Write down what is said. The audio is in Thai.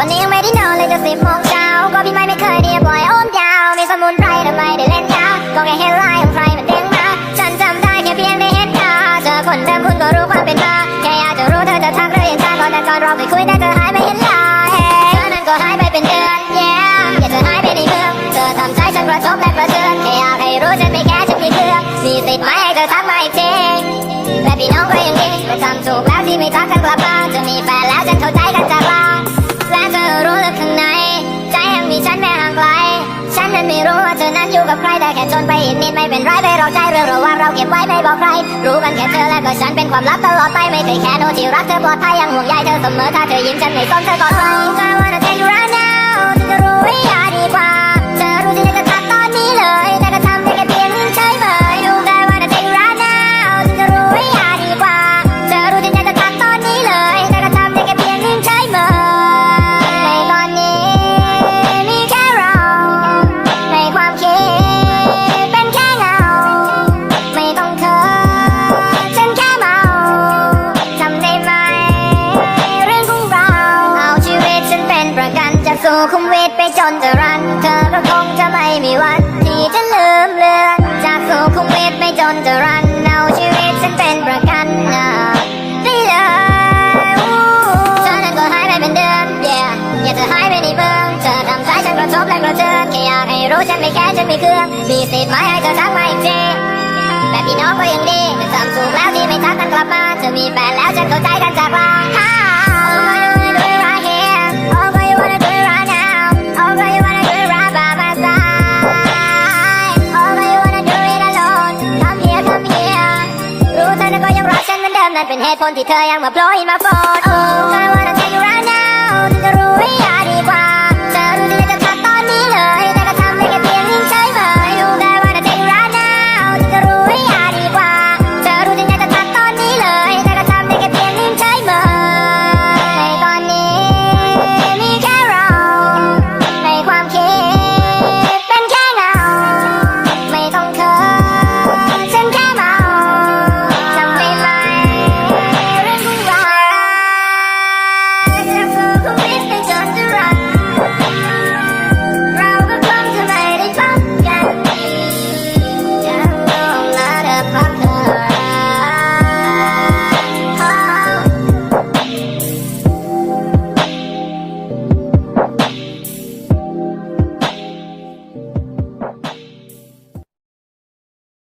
ตอนนี้ยังไม่ได้นอนเลยจะสิบโมงเช้าก็พี่ไม่ไม่เคยเดียบ่อยโอมยาว มีสมุนไพรทำไมได้เล่นยาก็แค่เห็นลายของใครมันเด้งมาฉันจำได้แค่เพียงไม่เห็นตาเจอคนเดิมคุณก็รู้ความเป็นมาแค่อยากจะรู้เธอจะทักหรือยังจ้าก็แต่ก่อนรอไปคุยแต่เธอหายไม่เห็นลายเธอนั้นก็หายไปเป็นเดือนแย่อยากจะหายไปในเมืองเธอทำใจฉันกระทบและกระเทือนแค่อยากให้รู้ฉันไม่แค่ กับใครแต่แค่จนไปอีกนิดไม่เป็นไรไปเราใจเรื่องระหว่างเราเก็บไว้ไม่บอกใคร รู้กันแค่เธอและก็ฉันเป็นความลับตลอดไปไม่เคยแค่โนที่รักเธอปลอดภัยยังห่วงใยเธอเสมอถ้าเธอยิ้มฉันไม่ต้องเธอกอดไว้ กันจากสุขุมวิทไปจนจะรัน เธอก็คงจะไม่มีวันที่จะลืมเลือน จากสุขุมวิทไปจนจะรัน เอาชีวิตฉันเป็นประกันนะได้เลยเธอนั้นก็หายไปเป็นเดือน yeah อย่าเธอหายไปในเมืองเธอทำใจฉันกระทบและกระเทือนแค่อยากให้รู้ฉันไม่แค้นฉันไม่เคือง มีสิทธิ์ไหมให้เธอทักมาอีกทีแบบพี่น้องก็ยังดีแต่ทำถูกแล้วที่ไม่ทักกันกลับมาเธอมีแฟนแล้วฉันเข้าใจกันจากลา ก็ยังรักฉันเหมือนเดิมนั่นเป็นเหตุผลที่เธอยังมาโผล่ in my phone Oh, I wanna take you right now เธอจะรู้ห้ยาดีกว่า